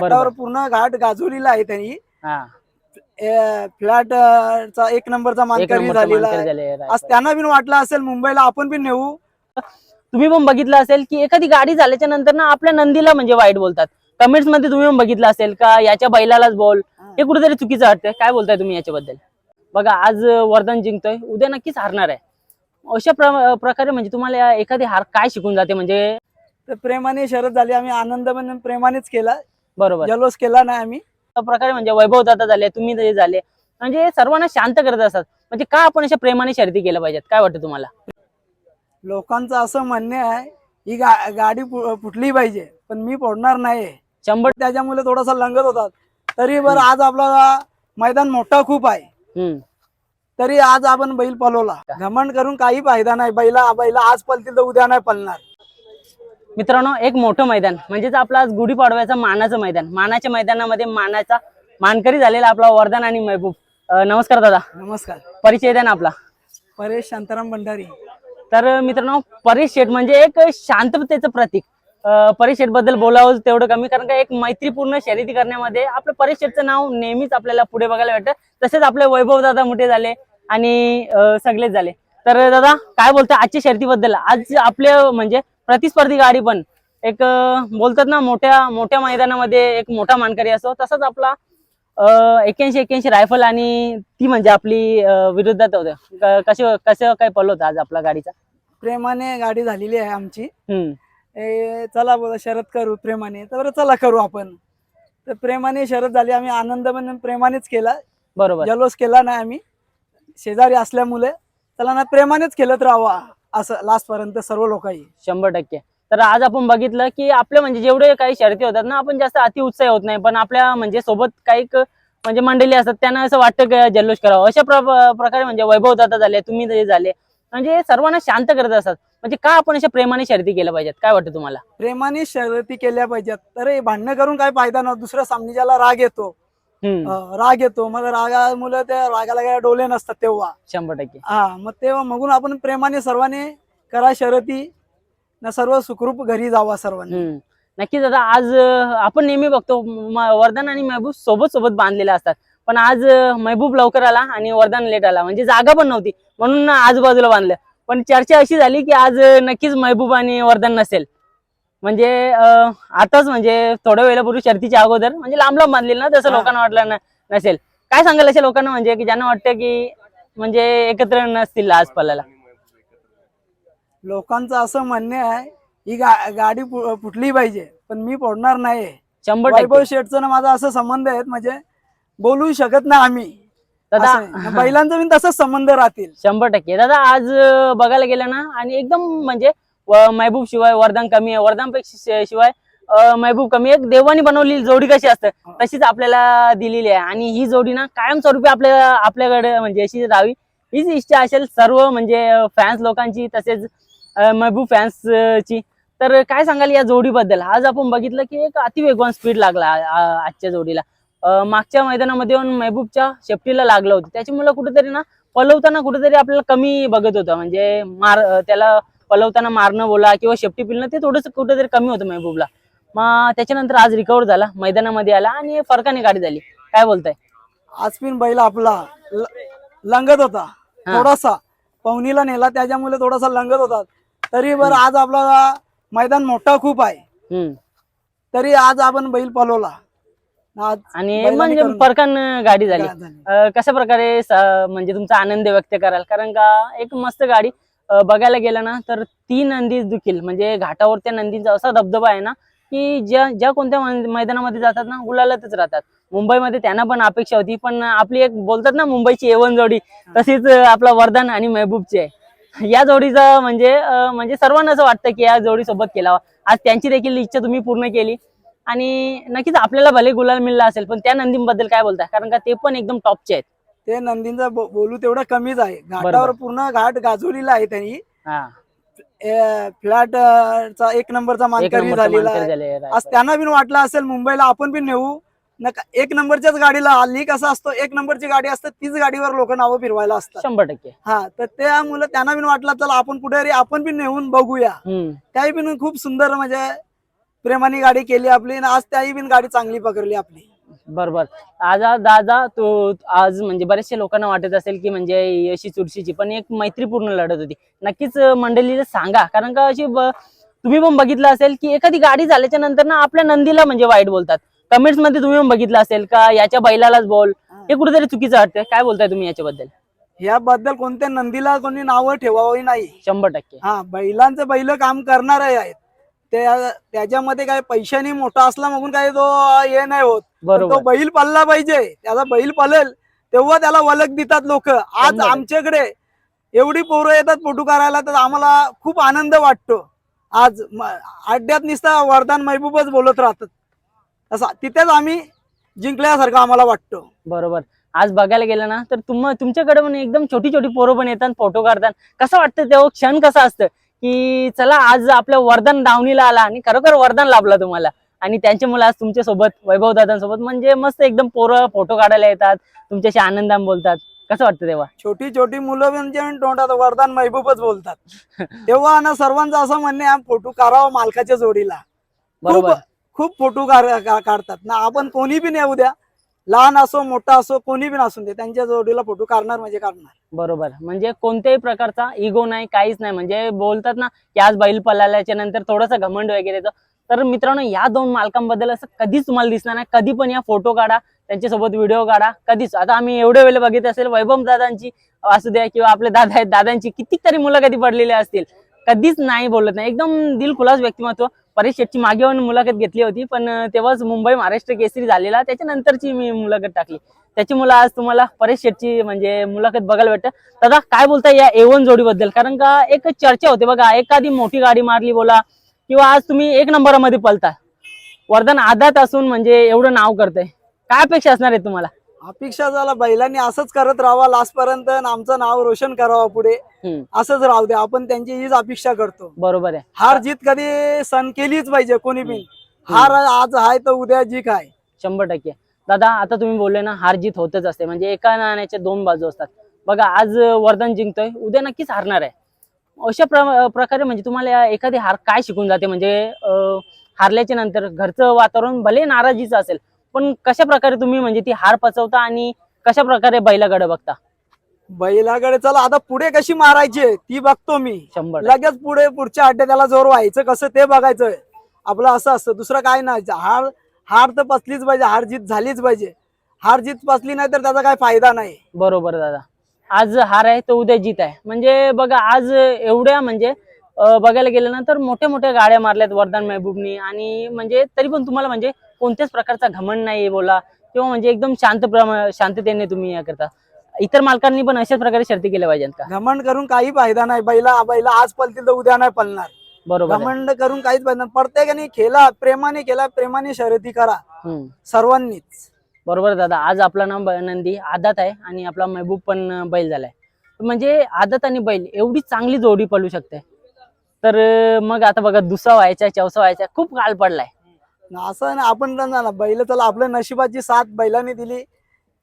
घाटावर पूर्ण घाट गाजवलेला आहे त्यांनी. हा. फ्लॅट चा एक नंबरचा मानकरी झालेला आहे. आज त्यांना बिन वाटलं असेल मुंबईला आपण बी नेऊ. तुम्ही पण बघितलं असेल की एखादी गाडी झाल्याच्यानंतर ना आपल्या नंदीला म्हणजे वाईट बोलतात. कमेंट्समध्ये तुम्ही पण बघितलं असेल का? याच्या बैलालाच बोल. हे. कुठेतरी चुकीचं वाटतंय. काय बोलताय तुम्ही याच्याबद्दल? बघा आज वर्धन जिंकतोय. उद्या नक्कीच हारणार आहे. अशा प्र- प्रकारे म्हणजे तुम्हाला या एखादी हार काय शिकून जाते? म्हणजे तर प्रेमाने शरद झाली. आम्ही आनंद पण प्रेमानेच केला. बरोबर. जल्लोष केला नाही आम्ही. अशा प्रकारे म्हणजे वैभव दादा झाले तुम्ही झाले म्हणजे सर्वांना शांत करत असतात. म्हणजे का आपण अशा प्रेमाने शर्ती केल्या पाहिजेत? काय वाटतं तुम्हाला? लोकांचं असं म्हणणे आहे ही गा- गाडी फु- फुटली पाहिजे पण मी फोडणार नाही शंभर त्याच्यामुळे थोडासा लंगत होतात. तरी बरं आज आपला मैदान मोठा खूप आहे. हम्म. तरी आज आपण बैल पलवला घमंड करून काही फायदा नाही. बैला बैला आज पलतील तर उद्या नाही पलणार मित्रांनो एक मोठं मैदान म्हणजेच आपला आज गुढीपाडव्याचं मानाचं मैदान. मानाच्या मैदानामध्ये मानाचा मानकरी झालेला आपला वर्धन आणि महबूब. अं, नमस्कार दादा. नमस्कार. परिचय द्या ना आपला. परेश शांताराम भंडारी. तर मित्रांनो परेश शेठ म्हणजे एक शांततेचं प्रतीक. अं, परेश शेठबद्दल बोलावं तेवढं कमी कारण का एक मैत्रीपूर्ण शर्यती करण्यामध्ये आपलं परेश शेठचं नाव नेहमीच आपल्याला पुढे बघायला भेटतं. तसेच आपले वैभव दादा मोठे झाले आणि अं, सगळेच झाले. तर दादा काय बोलतोय आजच्या शर्यतीबद्दल? आज आपले म्हणजे प्रतिस्पर्धी गाडी पण. एक बोलतात ना मोठ्या मोठ्या मैदानामध्ये एक मोठा मानकरी असतो तसाच आपला एक्क्याऐंशी एक्क्याऐंशी रायफल आणि ती म्हणजे आपली अं, विरोधात होतं कसं कसं काय पडलं होतं आज आपला गाडीचा? प्रेमाने गाडी झालेली आहे आमची. हम्म. ए, चला बोला शरद करू प्रेमाने. तर चला करू आपण. तर प्रेमाने शरद झाली आम्ही आनंद पण प्रेमानेच केला. बरोबर. जल्लोष केला नाही आम्ही. शेजारी असल्यामुळे चला ना प्रेमानेच खेळत राहावा असं लास्ट पर्यंत सर्व लोकांनी शंभर टक्के. तर आज आपण बघितलं की आपले म्हणजे जेवढे काही शर्ती होतात ना आपण जास्त अति उत्साही होत नाही. पण आपल्या म्हणजे सोबत काही म्हणजे मंडळी असतात त्यांना असं वाटतं की जल्लोष करावं. अशा प्र- प्रकारे म्हणजे वैभव दादा झाले तुम्ही ते झाले म्हणजे सर्वांना शांत करत असतात. म्हणजे का आपण अशा प्रेमाने शर्ती केल्या पाहिजेत? काय वाटतं तुम्हाला? प्रेमाने शर्यती केल्या पाहिजेत. तर हे भांडणं करून काय फायदा नव्हता दुसऱ्या सामनीच्याला राग येतो. राग येतो. मग रागामुळे त्या रागाला काय डोले नसतात तेव्हा. शंभर टक्के. हा मग तेव्हा मगून आपण प्रेमाने सर्वांनी करा शर्यती. न सर्व सुखरूप घरी जावा सर्वांनी. हम्म. नक्कीच आता आज अं, आपण नेहमी बघतो म- वर्धन आणि महबूब सोबत सोबत बांधलेले असतात. पण आज अं, महबूब लवकर आला आणि वर्धन लेट आला. म्हणजे जागा पण नव्हती. म्हणून आजूबाजूला बांधलं. पण चर्चा अशी झाली की आज अं, नक्कीच महबूब आणि वर्धन नसेल. म्हणजे आताच म्हणजे थोड्या वेळापूर्वी शर्तीच्या अगोदर म्हणजे लांब लांब बांधलेलं ना तसं. लोकांना वाटलं न- नसेल. काय सांगाल अशा लोकांना म्हणजे की ज्यांना वाटतं की म्हणजे एकत्र नसतील आज पलाला लोकांचं असं म्हणणे आहे ही गा- गाडी फुटली पाहिजे पण मी फोडणार नाही शंभर वैभव टक्के. शेठचं ना माझा असं संबंध आहेत म्हणजे बोलू शकत नाही आम्ही. आहे. बैलांचा तसाच संबंध राहतील. शंभर टक्के. दादा आज बघायला गेलं ना आणि एकदम म्हणजे व- महबूब शिवाय वरदान कमी आहे. वरदानपेक्षा शिवाय महबूब कमी एक देवानी बनवलेली जोडी कशी असते तशीच आपल्याला दिलेली आहे. आणि ही जोडी ना कायमस्वरूपी आपल्या आपल्याकडे म्हणजे अशी राहावी. हीच इच्छा असेल सर्व म्हणजे फॅन्स लोकांची तसेच महबूब फॅन्स ची. तर काय सांगाल या जोडीबद्दल? आज आपण बघितलं की एक अतिवेगवान स्पीड लागला आजच्या जोडीला. मागच्या मैदानामध्ये येऊन महबूबच्या शेपटीला लागलं होतं. त्याच्यामुळे कुठेतरी ना पलवताना कुठेतरी आपल्याला कमी बघत होतं. म्हणजे मार त्याला पलवताना मारणं बोला किंवा शेपटी पिलणं ते थोडंसं कुठेतरी कमी होतं महबूबला. मग त्याच्यानंतर आज रिकवर झाला मैदानामध्ये आला आणि फरकाने गाडी झाली. काय बोलताय? आज पण बैल आपला लंगत होता. थोडासा. पवनीला नेला त्याच्यामुळे थोडासा लंगत होता. तरी बरं आज आपला मैदान मोठा खूप आहे. तरी आज आपण बैल पलवला. आणि म्हणजे फरकान गाडी झाली. कशा प्रकारे म्हणजे तुमचा आनंद व्यक्त कराल? कारण का एक मस्त गाडी बघायला गेलं ना तर ती नंदी देखील. म्हणजे घाटावर त्या नंदीचा असा धबधबा आहे ना की ज्या ज्या कोणत्या मैदानामध्ये जातात ना गुलालातच राहतात. मुंबईमध्ये त्यांना पण अपेक्षा होती पण आपली एक बोलतात ना मुंबईची एवन जोडी तशीच आपला वरदान आणि महबूबची आहे. या जोडीचं म्हणजे म्हणजे सर्वांना असं वाटतं की या जोडी सोबत केलावा. आज त्यांची देखील इच्छा तुम्ही पूर्ण केली. आणि नक्कीच आपल्याला भले गुलाल मिळला असेल पण त्या नंदींबद्दल काय बोलताय? कारण का ते पण एकदम टॉपचे आहेत. ते नंदींचा बो- बोलू तेवढं कमीच आहे. घाटावर पूर्ण घाट गाजवलेला आहे त्यांनी. हा. फ्लॅट चा एक नंबरचा एक मानकरी नंबरचा झालेला मानकरी आहे आज त्यांना बिन वाटलं असेल मुंबईला आपण बी नेऊ. नका एक नंबरच्याच गाडीला हल्ली कसं असतो एक नंबरची गाडी असते तीच गाडीवर लोक नावं फिरवायला असतात. शंभर टक्के. हा तर त्यामुळे त्यांना बिन वाटलं चला आपण कुठे आपण बी नेऊन बघूया. हम्म. त्याही बिन खूप सुंदर म्हणजे प्रेमाने गाडी केली आपली आणि आज त्याही बिन गाडी चांगली पकडली आपली. बरोबर. आज दादा तो आज म्हणजे बरेचशा लोकांना वाटत असेल की म्हणजे अशी चुरशीची पण एक मैत्रीपूर्ण लढत होती. नक्कीच मंडळीला सांगा कारण का अशी तुम्ही पण बघितलं असेल की एखादी गाडी झाल्याच्यानंतर ना आपल्या नंदीला म्हणजे वाईट बोलतात. कमेंट्समध्ये तुम्ही पण बघितलं असेल का याच्या बैलालाच बोल. हे. कुठेतरी चुकीचं वाटतं काय बोलताय तुम्ही याच्याबद्दल? याबद्दल कोणत्या नंदीला कोणी नावं ठेवावी नाही. शंभर टक्के. हा बैलांचं बैल काम करणारे आहेत. त्या त्याच्यामध्ये काय पैशाने मोठा असला मगून काय तो हे नाही होत. तो बैल पळला पाहिजे. त्याचा बैल पळेल तेव्हा त्याला वलक देतात लोक. आज. आमच्याकडे एवढी पोरं येतात फोटो करायला तर आम्हाला खूप आनंद वाटतो. आज अड्ड्यात नुसता वरदान महबूबच बोलत राहतात. तसा तिथेच आम्ही जिंकल्यासारखं आम्हाला वाटतो. बरोबर. आज बघायला गेलं ना तर तुम तुमच्याकडे पण एकदम छोटी छोटी पोरं पण येतात फोटो काढतात. कसं वाटतं तेव्हा? क्षण कसा असतं? की चला आज आपलं वरदान दावणीला आला आणि खरोखर वरदान लाभला तुम्हाला. आणि त्यांचे मुलं आज तुमच्यासोबत वैभव दादांसोबत म्हणजे मस्त एकदम पोरं फोटो काढायला येतात तुमच्याशी आनंदाने बोलतात. कसं वाटतं तेव्हा? छोटी छोटी मुलं म्हणजे तोंडात वरदान महबूबच बोलतात. तेव्हा ना सर्वांचं असं म्हणणे फोटो काढावा मालकाच्या जोडीला. बरोबर. खूप फोटो काढतात. ना आपण कोणी बी नाही उद्या लहान असो मोठा असो कोणी बी नसून दे त्यांच्या जोडीला फोटो काढणार म्हणजे काढणार. बरोबर. म्हणजे कोणत्याही प्रकारचा इगो नाही काहीच नाही. म्हणजे बोलतात ना की आज बैल पलाल्याच्या नंतर थोडंसं घमंड वगैरे तर मित्रांनो या दोन मालकांबद्दल असं कधीच तुम्हाला दिसणार नाही. कधी पण या फोटो काढा त्यांच्यासोबत व्हिडिओ काढा. कधीच. आता आम्ही एवढे वेळे बघित असेल वैभव दादांची असू द्या किंवा आपले दादा आहेत दादांची कितीतरी मुलं कधी पडलेली असतील. कधीच नाही बोलत नाही. एकदम दिलखुलास व्यक्तिमत्व. परेश शेटची मागे येऊन मुलाखत घेतली होती पण तेव्हाच मुंबई महाराष्ट्र केसरी झालेला. त्याच्यानंतरची मी मुलाखत टाकली. त्याची मुलं आज तुम्हाला परेश शेटची म्हणजे मुलाखत बघायला भेटतं. दादा काय बोलताय या एवन जोडीबद्दल? कारण का एक चर्चा होते बघा. एखादी मोठी गाडी मारली बोला किंवा आज तुम्ही एक नंबरमध्ये पलता वरदान आदात असून म्हणजे एवढं नाव करतंय. काय अपेक्षा असणार आहे तुम्हाला? अपेक्षा झाला बैलांनी असंच करत राहावा लास्ट पर्यंत आणि आमचं नाव रोशन करावं पुढे. हम्म, असंच राहू दे आपण त्यांची हीच अपेक्षा करतो. बरोबर आहे. हार जीत कधी सण केलीच पाहिजे कोणी बी. हार आज आहे तर उद्या जीक आहे शंभर टक्के. दादा आता तुम्ही बोलले ना हार जीत होतच असते. म्हणजे एका नाण्याच्या दोन बाजू असतात. बघा आज वरदान जिंकतोय उद्या नक्कीच हारणार आहे. अशा प्र- प्रकारे म्हणजे तुम्हाला या एखादी हार काय शिकून जाते? म्हणजे अं, हारल्याच्या नंतर घरचं वातावरण भले नाराजीचं असेल पण कशा प्रकारे तुम्ही म्हणजे ती हार पचवता आणि कशा प्रकारे बैलाकडे बघता? बैलाकडे चला आता पुढे कशी मारायची ती बघतो मी. शंभर. लगेच पुढे पुढच्या अड्ड्यात त्याला जोर व्हायचं कसं ते बघायचं आपलं असं असतं दुसरं काय नाही. हार हार तर पसलीच पाहिजे हार जीत झालीच पाहिजे. हार जीत पसली नाही तर त्याचा काय फायदा नाही. बरोबर दादा. आज हार आहे तर उद्या जीत आहे. म्हणजे बघा आज एवढ्या म्हणजे बघायला गेलं ना तर मोठ्या मोठ्या गाड्या मारल्यात वरदान महबूबनी. आणि म्हणजे तरी पण तुम्हाला म्हणजे कोणत्याच प्रकारचा घमंड नाही बोला. किंवा म्हणजे एकदम शांत शांततेने तुम्ही हे करता. इतर मालकांनी पण अशाच प्रकारे शर्ती केल्या पाहिजेत का? घमंड करून काही फायदा नाही. बैला बैला आज पलतील तर उद्या नाही पलणार. बरोबर. घमंड करून काहीच फायदा नाही. प्रत्येकाने खेळा प्रेमाने केला प्रेमाने शर्यती करा. सर्वांनीच. बरोबर दादा. आज आपला नाम ब- नंदी आदत आहे आणि आपला महबूब पण बैल झालाय. म्हणजे आदत आणि बैल एवढी चांगली जोडी पळू शकते. तर मग आता बघा दुसरा व्हायचा चौसा व्हायचा खूप काळ पडलाय. असं ना आपण ना बैल चला आपल्या नशिबाची साथ बैलाने दिली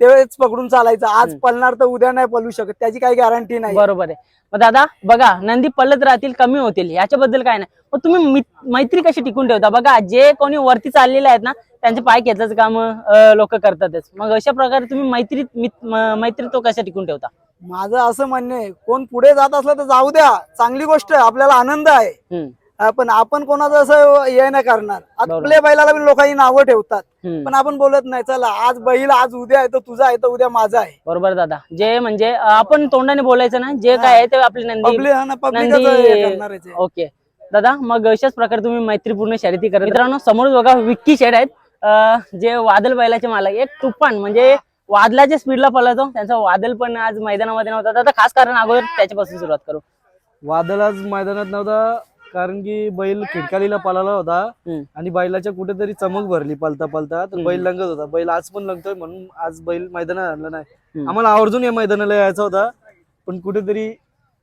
तेच पकडून चालायचं. आज. पलणार तर उद्या नाही पलू शकत त्याची काही गॅरंटी नाही. बरोबर आहे. मग दादा बघा नंदी पळत राहतील कमी होतील याच्याबद्दल काय नाही. मग तुम्ही मित- मैत्री कशी टिकून ठेवता? बघा जे कोणी वरती चाललेले आहेत ना त्यांचे पाय खेचायचं काम लोक करतातच. मग अशा प्रकारे तुम्ही मैत्री मित- म- मैत्रीत्व कशा टिकून ठेवता? माझं असं म्हणणं आहे कोण पुढे जात असलं तर जाऊ द्या. चांगली गोष्ट आहे आपल्याला आनंद आहे. पण आपण कोणाचं असं हे नाही करणार. आपल्या बैलाला पण लोकांनी नावं ठेवतात. पण आपण बोलत नाही चला आज बैल आज उद्या आहे तर तुझा आहे तर उद्या माझा आहे. बरोबर दादा. जे म्हणजे आपण तोंडाने बोलायचं ना जे काय आहे ते आपली नंदी. ओके. दादा मग अशाच प्रकारे तुम्ही मैत्रीपूर्ण शर्यती करत मित्रांनो समोर बघा विक्की शेड आहेत. जे वादल बैलाचे मालक एक तुफान म्हणजे वादलाच्या स्पीडला पळतो त्यांचा वादल पण आज मैदानामध्ये नव्हता. दादा खास कारण अगोदर त्याच्यापासून सुरुवात करू. वादळ आज मैदानात नव्हता. कारण की बैल खिडकालीला पळाला होता. आणि बैलाच्या कुठेतरी चमक भरली पलता पलता तर. बैल लंगत होता. बैल आज पण लंगतोय म्हणून आज बैल मैदानात आणला नाही. आम्हाला आवर्जून या मैदानाला यायचा होता. पण कुठेतरी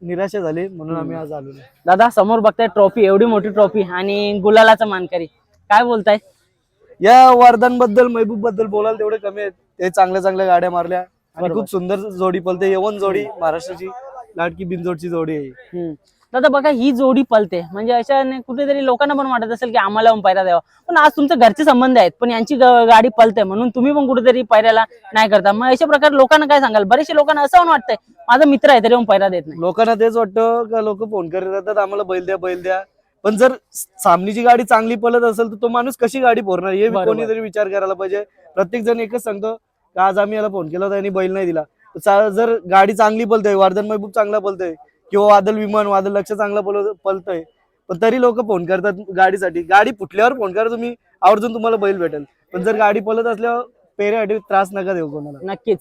निराशा झाली म्हणून आम्ही आज आलो नाही. दादा समोर बघताय ट्रॉफी एवढी मोठी ट्रॉफी आणि गुलालाचा मानकरी. काय बोलताय? या वरदानबद्दल महबूबबद्दल बोलायला तेवढे कमी आहेत. ते चांगल्या चांगल्या गाड्या मारल्या. आणि. खूप सुंदर जोडी पलते यवन जोडी महाराष्ट्राची लाडकी बिनजोडची जोडी आहे. दादा बघा ही जोडी पलते. म्हणजे अशा कुठेतरी लोकांना पण वाटत असेल की आम्हाला पण पायरा द्यावा. पण आज तुमचे घरचे संबंध आहेत पण यांची गाडी पलते म्हणून तुम्ही पण कुठेतरी पायऱ्याला नाही करता. मग अशा प्रकारे लोकांना काय सांगाल? बरेचसे लोकांना असं पण वाटतंय माझा मित्र आहे तरी पण पायरा देत नाही. लोकांना तेच वाटतं का लोक फोन करत राहतात आम्हाला बैल द्या बैल द्या. पण जर सामनीची गाडी चांगली पळत असेल तर तो माणूस कशी गाडी फोडणार हे. कोणीतरी विचार करायला पाहिजे. प्रत्येक जण एकच सांगतो का आज आम्ही याला फोन केला होता आणि बैल नाही दिला. जर गाडी चांगली पलतोय वर्धन महबूब चांगला पलतोय किंवा वादल विमान वादल लक्ष चांगला पल- पलतोय. पण तरी लोक फोन करतात गाडीसाठी. गाडी फुटल्यावर फोन करा तुम्ही. आवर्जून तुम्हाला बैल भेटेल. पण जर गाडी पलत असल्यावर पेऱ्यासाठी त्रास नका देऊ कोणाला. नक्कीच.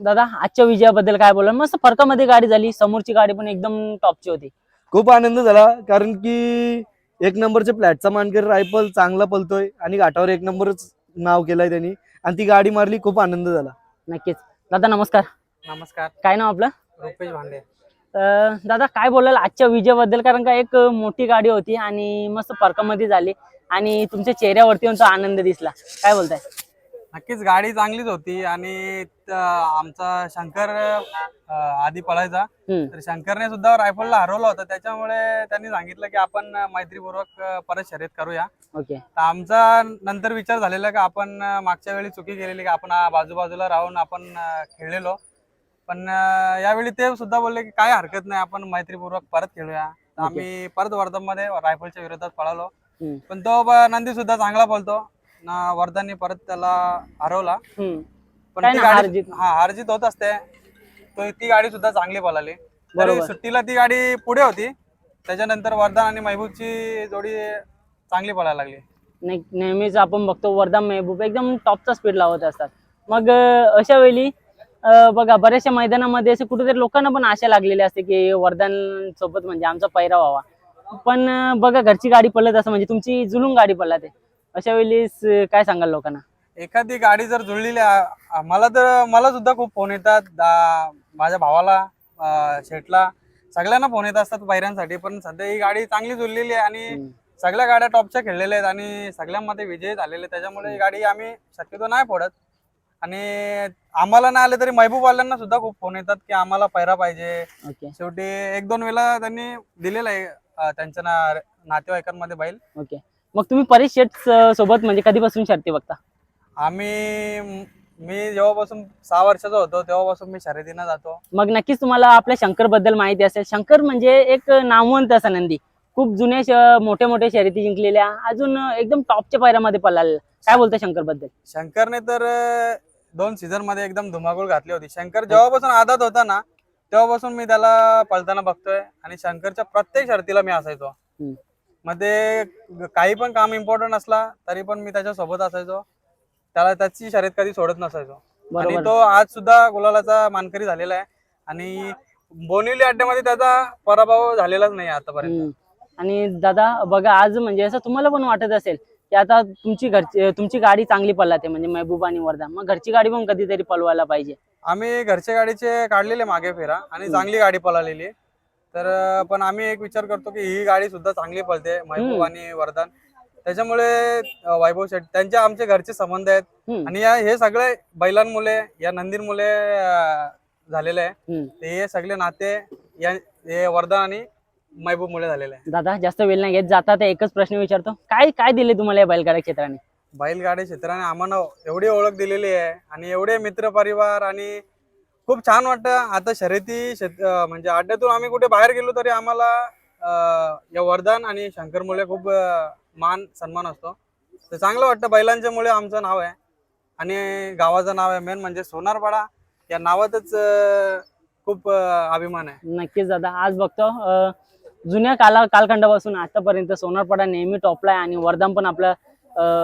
दादा आजच्या विजयाबद्दल काय बोला मस्त फरकामध्ये गाडी झाली. समोरची गाडी पण एकदम टॉपची होती. खूप आनंद झाला कारण की एक नंबरच्या फ्लॅटचा मानकरी रायफल चांगला पलतोय आणि घाटावर एक नंबरच नाव केलंय त्यांनी. आणि ती गाडी मारली खूप आनंद झाला. नक्कीच. दादा नमस्कार. नमस्कार. काय नाव आपलं? रुपेश भांडे. अं, दादा काय बोलाल आजच्या विजयाबद्दल कारण का एक मोठी गाडी होती आणि मस्त फरकामध्ये झाली आणि तुमच्या चेहऱ्यावरती तो आनंद दिसला. काय बोलताय? नक्कीच गाडी चांगलीच होती आणि आमचा शंकर आधी पळायचा. तर शंकरने सुद्धा रायफलला हरवलं होतं. त्याच्यामुळे त्यांनी सांगितलं की आपण मैत्रीपूर्वक परत शर्यत करूया. ओके. तर आमचा नंतर विचार झालेला की आपण मागच्या वेळी चुकी केलेली की आपण बाजूबाजूला राहून आपण खेळलेलो. पण यावेळी ते सुद्धा बोलले की काय हरकत नाही आपण मैत्रीपूर्वक परत खेळूया. तर आम्ही परत वर्धनमध्ये रायफलच्या विरोधात पळालो. पण तो नंदी सुद्धा चांगला पळतो ना वर्धनने परत त्याला हरवला. पण ती गाडी. हा हारजीत होत असते. तो ती गाडी सुद्धा चांगली पळाली. सुट्टीला ती गाडी पुढे होती. त्याच्यानंतर वर्धन आणि महबूबची जोडी चांगली पळायला लागली. नेहमीच आपण बघतो वर्धा मेहबूब एकदम टॉपचा स्पीड लावत असतात. मग अशा वेळी बघा बऱ्याचशा मैदानामध्ये असे कुठेतरी लोकांना पण आशा लागलेली असते की वर्धन सोबत म्हणजे आमचा पैरा व्हावा. पण बघा घरची गाडी पडत असं म्हणजे तुमची जुलूम गाडी पडला ते. अशा वेळी स- काय सांगाल लोकांना? एखादी गाडी जर जुळलेली मला तर मला सुद्धा खूप फोन येतात. माझ्या भावाला शेटला सगळ्यांना फोन येत असतात बैऱ्यांसाठी पण सध्या ही गाडी चांगली जुळलेली आहे आणि. सगळ्या गाड्या टॉपच्या खेळलेल्या आहेत आणि सगळ्यांमध्ये विजय झालेले. त्याच्यामुळे ही गाडी आम्ही शक्यतो नाही फोडत. आणि आम्हाला नाही आले तरी महबूबवाल्यांना सुद्धा खूप फोन येतात की आम्हाला पैरा पाहिजे. ओके. शेवटी एक दोन वेळा त्यांनी दिलेला आहे अं, त्यांच्या ना नातेवाईकांमध्ये बैल. ओके. मग तुम्ही परेश स- सोबत म्हणजे कधीपासून शर्ती बघता? आम्ही मी जेव्हापासून सहा वर्षाचा होतो तेव्हापासून मी शर्यतीनं जातो. मग नक्कीच तुम्हाला आपल्या शंकरबद्दल माहिती असेल. शंकर म्हणजे एक नामवंत असा नंदी. खूप जुन्या श- मोठ्या मोठ्या शर्यती जिंकलेल्या अजून एकदम टॉपच्या पायऱ्यामध्ये पळालेला. काय बोलता शंकरबद्दल शंकरने तर अं, दोन सीझनमध्ये एकदम धुमाकूळ घातली होती. शंकर जेव्हापासून आदात होता ना तेव्हापासून मी त्याला पळताना बघतोय आणि शंकरच्या प्रत्येक शर्तीला मी असायचो. मध्ये काही पण काम इम्पॉर्टंट असला तरी पण मी त्याच्या सोबत असायचो. त्याला त्याची शर्यत कधी सोडत नसायचो. आणि तो आज सुद्धा गुलालाचा मानकरी झालेला आहे. आणि बोनिवली अड्ड्यामध्ये त्याचा पराभव झालेलाच नाही आतापर्यंत. आणि दादा बघा आज म्हणजे असं तुम्हाला पण वाटत असेल की आता तुमची घरची तुमची गाडी चांगली पळते म्हणजे महबूब आणि वर्धा मग घरची गाडी पण कधीतरी पळवायला पाहिजे आम्ही घरच्या गाडीचे काढलेले मागे फेरा आणि चांगली गाडी पळालेली आहे. तर पण आम्ही एक विचार करतो की ही गाडी सुद्धा चांगली पळते महबूब. आणि वरदान त्याच्यामुळे अं, वैभव शेठ त्यांचे आमचे घरचे संबंध आहेत हम्म. आणि या हे सगळे बैलांमुळे या नंदीरमुळे अं, झालेले आहे हम्म. ते हे सगळे नाते या हे वरदान आणि महबूब मुळे झालेले आहे. दादा जास्त वेळ नाही घेत. जाता ते एकच प्रश्न विचारतो. काय काय दिले तुम्हाला या बैलगाड्या क्षेत्राने? बैलगाडी क्षेत्राने आम्हाला एवढी ओळख दिलेली आहे आणि एवढे मित्र परिवार आणि खूप छान वाटतं. आता शर्यती शेत अं, म्हणजे अड्ड्यातून आम्ही कुठे बाहेर गेलो तरी आम्हाला अं, या वरदान आणि शंकर मुळे खूप अं, मान सन्मान असतो. तर चांगलं वाटतं बैलांच्या मुळे आमचं नाव आहे. आणि गावाचं नाव आहे मेन म्हणजे सोनारपाडा. या नावातच अं, खूप अं, अभिमान आहे. नक्कीच दादा. आज बघतो अं, जुन्या काला कालखंडापासून आतापर्यंत सोनारपाडा नेहमी टॉपला आहे आणि वरदान पण आपला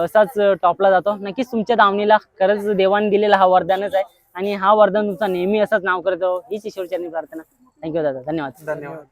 असाच टॉपला जातो. नक्कीच तुमच्या दावणीला खरंच देवाने दिलेला हा वरदानच आहे आणि हा वरदान तुमचा नेहमी असाच नाव करतो हीच ईश्वरचरणी प्रार्थना. थँक्यू दादा. धन्यवाद. धन्यवाद.